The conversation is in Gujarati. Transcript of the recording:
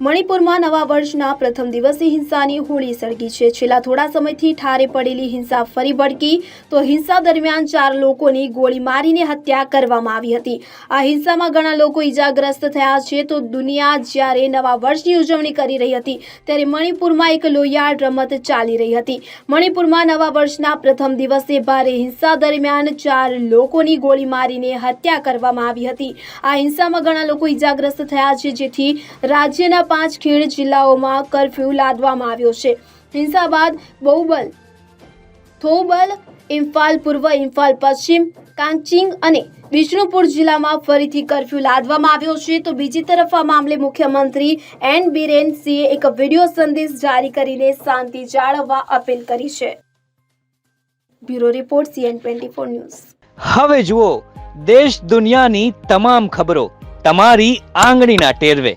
મણિપુરમાં નવા વર્ષના પ્રથમ દિવસે હિંસાની હોળી સળગી છે. છેલ્લા થોડા સમયથી ઠારે પડેલી હિંસા ફરી ભડકી, તો હિંસા દરમિયાન ચાર લોકોની ગોળી મારીને હત્યા કરવામાં આવી હતી. આ હિંસામાં ઘણા લોકો ઈજાગ્રસ્ત થયા છે, તો દુનિયા જ્યારે નવા વર્ષની ઉજવણી કરી રહી હતી, ત્યારે મણિપુરમાં એક લોહિયાળ રમત ચાલી રહી હતી. મણિપુરમાં નવા વર્ષના પ્રથમ દિવસે ભારે હિંસા દરમિયાન ચાર લોકોની ગોળી મારીને હત્યા કરવામાં આવી હતી. આ હિંસામાં ઘણા લોકો ઈજાગ્રસ્ત થયા છે, જેથી રાજ્યના પાંચ ખીણ જિલ્લાઓમાં કરફ્યુ લાદવામાં આવ્યો છે. હિંસા બાદ બહુબલ થોબલ, ઇમ્ફાલ, પૂર્વ ઇમ્ફાલ, પશ્ચિમ કાંગચિંગ અને વિષ્ણુપુર જિલ્લામાં ફરીથી કરફ્યુ લાદવામાં આવ્યો છે. તો બીજી તરફ આ મામલે મુખ્યમંત્રી એન બિરેન સિંહે એક વીડિયો સંદેશ જારી કરીને શાંતિ જાળવવા અપીલ કરી છે. Bureau report, CN twenty news. હવે જુઓ, દેશ દુનિયાની તમામ ખબરો તમારી આંગળીના ટેરવે.